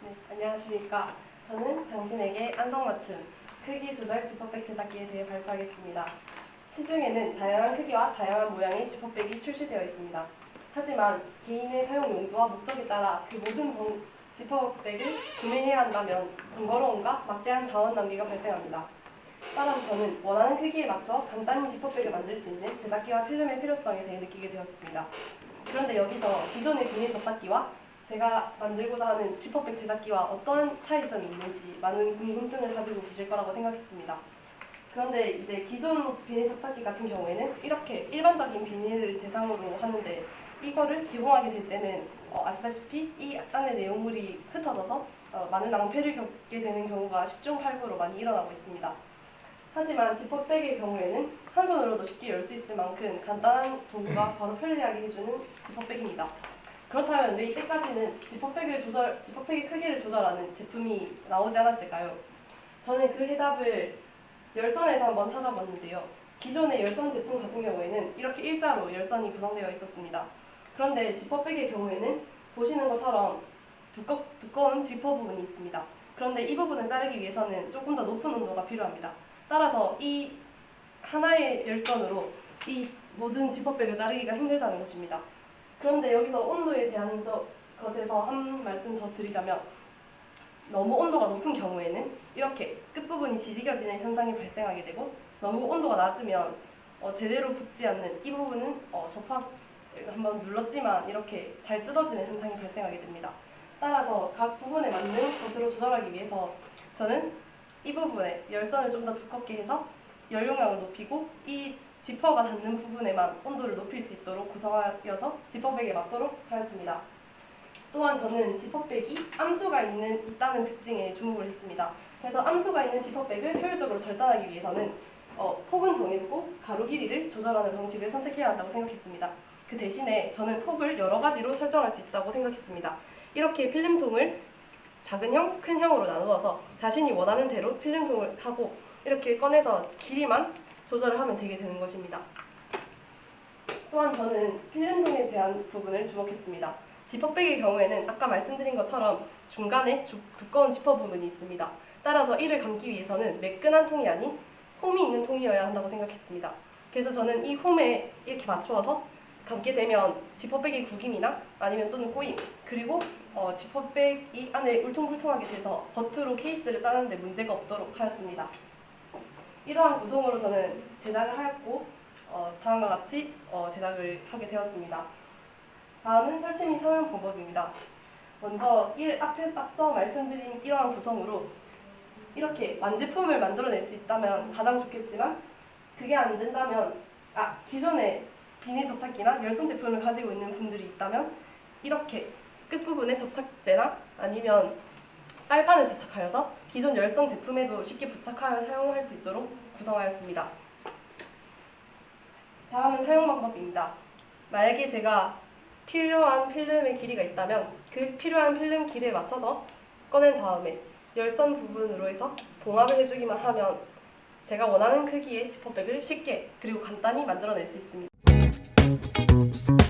네, 안녕하십니까. 저는 당신에게 안성맞춤 크기 조절 지퍼백 제작기에 대해 발표하겠습니다. 시중에는 다양한 크기와 다양한 모양의 지퍼백이 출시되어 있습니다. 하지만 개인의 사용 용도와 목적에 따라 그 모든 번- 지퍼백을 구매해야 한다면 번거로움과 막대한 자원 낭비가 발생합니다. 따라서 저는 원하는 크기에 맞춰 간단히 지퍼백을 만들 수 있는 제작기와 필름의 필요성에 대해 느끼게 되었습니다. 그런데 여기서 기존의 비닐 접착기와 제가 만들고자 하는 지퍼백 제작기와 어떤 차이점이 있는지 많은 궁금증을 가지고 계실 거라고 생각했습니다. 그런데 이제 기존 비닐 접착기 같은 경우에는 이렇게 일반적인 비닐을 대상으로 하는데 이거를 기공하게 될 때는 어, 아시다시피 이 안에 내용물이 흩어져서 어, 많은 낭패를 겪게 되는 경우가 십중팔구로 많이 일어나고 있습니다. 하지만 지퍼백의 경우에는 한 손으로도 쉽게 열 수 있을 만큼 간단한 도구가 바로 편리하게 해주는 지퍼백입니다. 그렇다면 왜 이때까지는 지퍼백을 조절, 지퍼백의 크기를 조절하는 제품이 나오지 않았을까요? 저는 그 해답을 열선에서 한번 찾아봤는데요. 기존의 열선 제품 같은 경우에는 이렇게 일자로 열선이 구성되어 있었습니다. 그런데 지퍼백의 경우에는 보시는 것처럼 두꺼, 두꺼운 지퍼 부분이 있습니다. 그런데 이 부분을 자르기 위해서는 조금 더 높은 온도가 필요합니다. 따라서 이 하나의 열선으로 이 모든 지퍼백을 자르기가 힘들다는 것입니다. 그런데 여기서 온도에 대한 저, 것에서 한 말씀 더 드리자면 너무 온도가 높은 경우에는 이렇게 끝부분이 지리겨지는 현상이 발생하게 되고 너무 온도가 낮으면 어, 제대로 붙지 않는 이 부분은 어, 접합 한번 눌렀지만 이렇게 잘 뜯어지는 현상이 발생하게 됩니다. 따라서 각 부분에 맞는 것으로 조절하기 위해서 저는 이 부분에 열선을 좀 더 두껍게 해서 열용량을 높이고 이 지퍼가 닿는 부분에만 온도를 높일 수 있도록 구성하여서 지퍼백에 맞도록 하였습니다. 또한 저는 지퍼백이 암수가 있는 있다는 특징에 주목을 했습니다. 그래서 암수가 있는 지퍼백을 효율적으로 절단하기 위해서는 어, 폭은 정해두고 가로 길이를 조절하는 방식을 선택해야 한다고 생각했습니다. 그 대신에 저는 폭을 여러 가지로 설정할 수 있다고 생각했습니다. 이렇게 필름통을 작은 형, 큰 형으로 나누어서 자신이 원하는 대로 필름통을 하고 이렇게 꺼내서 길이만 조절을 하면 되게 되는 것입니다. 또한 저는 필름통에 대한 부분을 주목했습니다. 지퍼백의 경우에는 아까 말씀드린 것처럼 중간에 주- 두꺼운 지퍼 부분이 있습니다. 따라서 이를 감기 위해서는 매끈한 통이 아닌 홈이 있는 통이어야 한다고 생각했습니다. 그래서 저는 이 홈에 이렇게 맞추어서 감게 되면 지퍼백의 구김이나 아니면 또는 꼬임 그리고 어, 지퍼백이 안에 울퉁불퉁하게 돼서 겉으로 케이스를 싸는데 문제가 없도록 하였습니다. 이러한 구성으로 저는 제작을 하였고 어, 다음과 같이 어, 제작을 하게 되었습니다. 다음은 설치 및 사용 방법입니다. 먼저 일 앞에 앞서 말씀드린 이러한 구성으로 이렇게 완제품을 만들어낼 수 있다면 가장 좋겠지만 그게 안 된다면 아 기존에 비닐 접착기나 열선 제품을 가지고 있는 분들이 있다면 이렇게 끝부분에 접착제나 아니면 빨판을 부착하여서 기존 열선 제품에도 쉽게 부착하여 사용할 수 있도록 구성하였습니다. 다음은 사용 방법입니다. 만약에 제가 필요한 필름의 길이가 있다면 그 필요한 필름 길이에 맞춰서 꺼낸 다음에 열선 부분으로 해서 봉합을 해주기만 하면 제가 원하는 크기의 지퍼백을 쉽게 그리고 간단히 만들어낼 수 있습니다. Thank you